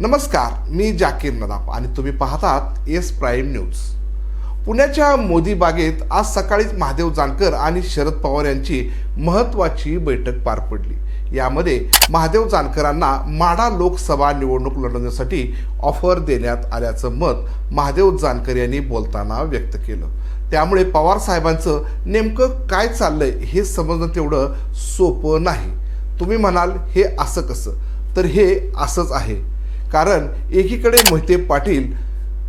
नमस्कार मी जाकीर नदाफ आणि तुम्ही पाहतात एस प्राईम न्यूज. पुण्याच्या मोदी बागेत आज सकाळीच महादेव जानकर आणि शरद पवार यांची महत्वाची बैठक पार पडली. यामध्ये महादेव जानकरांना माढा लोकसभा निवडणूक लढवण्यासाठी ऑफर देण्यात आल्याचं मत महादेव जानकर यांनी बोलताना व्यक्त केलं. त्यामुळे पवार साहेबांचं नेमकं काय चाललंय हे समजणं तेवढं सोपं नाही. तुम्ही म्हणाल हे असं कसं? तर हे असंच आहे. कारण एकीकडे मोहिते पाटील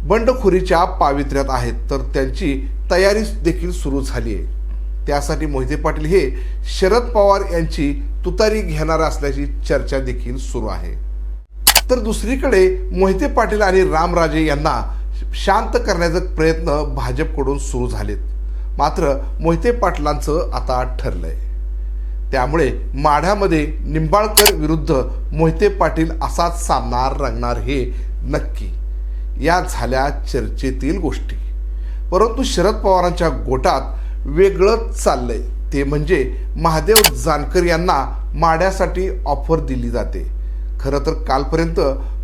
बंडखोरीच्या पावित्र्यात आहेत तर त्यांची तयारी देखील सुरू झाली आहे. त्यासाठी मोहिते पाटील हे शरद पवार यांची तुतारी घेणार असल्याची चर्चा देखील सुरू आहे. तर दुसरीकडे मोहिते पाटील आणि रामराजे यांना शांत करण्याचा प्रयत्न भाजपकडून सुरू झालेत. मात्र मोहिते पाटलांचं आता ठरलंय. त्यामुळे माढ्यामध्ये निंबाळकर विरुद्ध मोहिते पाटील असाच सामना रंगणार हे नक्की. या झाल्या चर्चेतील गोष्टी. परंतु शरद पवारांच्या गोटात वेगळंच चाललंय. ते म्हणजे महादेव जानकर यांना माड्यासाठी ऑफर दिली जाते. खरं तर कालपर्यंत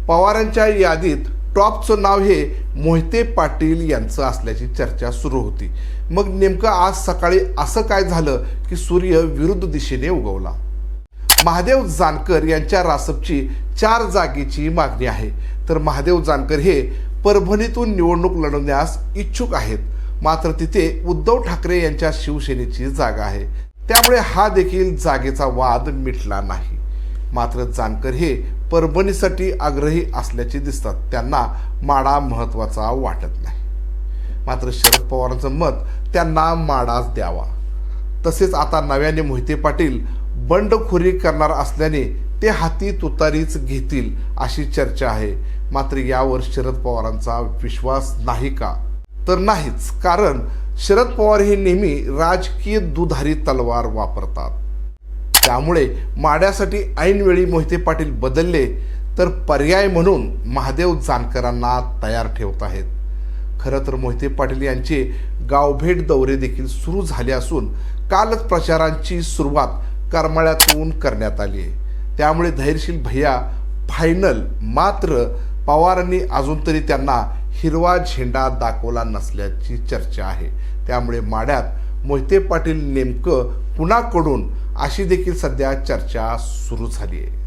पवारांच्या यादीत टॉपचं नाव हे मोहिते पाटील यांचं असल्याची चर्चा सुरू होती. मग नेमकं आज सकाळी असं काय झालं की सूर्य विरुद्ध दिशेने उगवला? महादेव जानकर यांच्या रासपची चार जागेची मागणी आहे. तर महादेव जानकर हे परभणीतून निवडणूक लढवण्यास इच्छुक आहेत. मात्र तिथे उद्धव ठाकरे यांच्या शिवसेनेची जागा आहे. त्यामुळे हा देखील जागेचा वाद मिटला नाही. मात्र जानकर हे परभणीसाठी आग्रही असल्याचे दिसतात. त्यांना माडा महत्त्वाचा वाटत नाही. मात्र शरद पवारांचं मत त्यांना माडाच द्यावा. तसेच आता नव्याने मोहिते पाटील बंडखोरी करणार असल्याने ते हाती तुतारीच घेतील अशी चर्चा आहे. मात्र यावर शरद पवारांचा विश्वास नाही का? तर नाहीच कारण शरद पवार हे नेहमी राजकीय दुधारी तलवार वापरतात. त्यामुळे माड्यासाठी ऐनवेळी मोहिते पाटील बदलले तर पर्याय म्हणून महादेव जानकरांना तयार ठेवत आहेत. खरं तर मोहिते पाटील यांचे गावभेट दौरे देखील सुरू झाले असून कालच प्रचारांची सुरुवात करमाळ्यातून करण्यात आली आहे. त्यामुळे धैर्यशील भैया फायनल मात्र पवारांनी अजून तरी त्यांना हिरवा झेंडा दाखवला नसल्याची चर्चा आहे. त्यामुळे माड्यात मोहिते पाटील नेमकं कुणाकडून अशी देखील सध्या चर्चा सुरू झाली आहे.